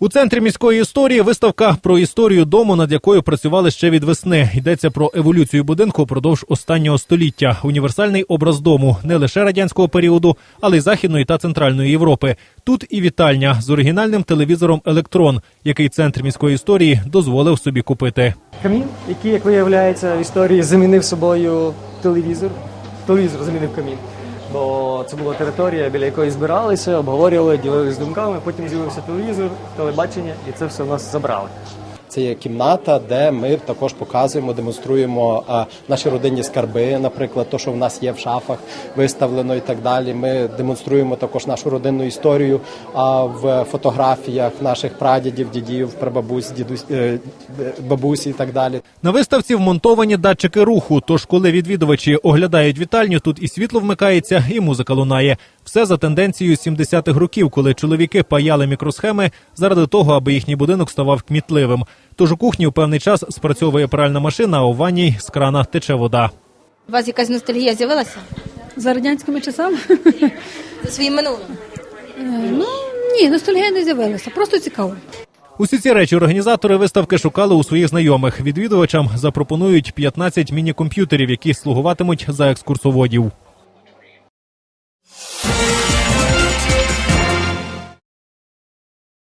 У центрі міської історії виставка про історію дому, над якою працювали ще від весни. Йдеться про еволюцію будинку впродовж останнього століття. Універсальний образ дому не лише радянського періоду, але й західної та центральної Європи. Тут і вітальня з оригінальним телевізором Електрон, який центр міської історії дозволив собі купити. Камін, який, як виявляється, в історії замінив собою телевізор. Телевізор замінив камін. Бо це була територія, біля якої збиралися, обговорювали, ділилися думками. Потім з'явився телевізор, телебачення, і це все в нас забрали. Це є кімната, де ми також показуємо, демонструємо наші родинні скарби, наприклад, то, що в нас є в шафах виставлено і так далі. Ми демонструємо також нашу родинну історію в фотографіях наших прадідів, дідів, прабабусь, дідусь, е, бабусі і так далі. На виставці вмонтовані датчики руху. Тож, коли відвідувачі оглядають вітальню, тут і світло вмикається, і музика лунає. Все за тенденцією 70-х років, коли чоловіки паяли мікросхеми заради того, аби їхній будинок ставав кмітливим. Тож у кухні у певний час спрацьовує пральна машина, а у ванній з крана тече вода. У вас якась ностальгія з'явилася За радянськими часами? за своїм минулим? Ну ні, ностальгія не з'явилася, просто цікаво. Усі ці речі організатори виставки шукали у своїх знайомих. Відвідувачам запропонують 15 міні-комп'ютерів, які слугуватимуть за екскурсоводів.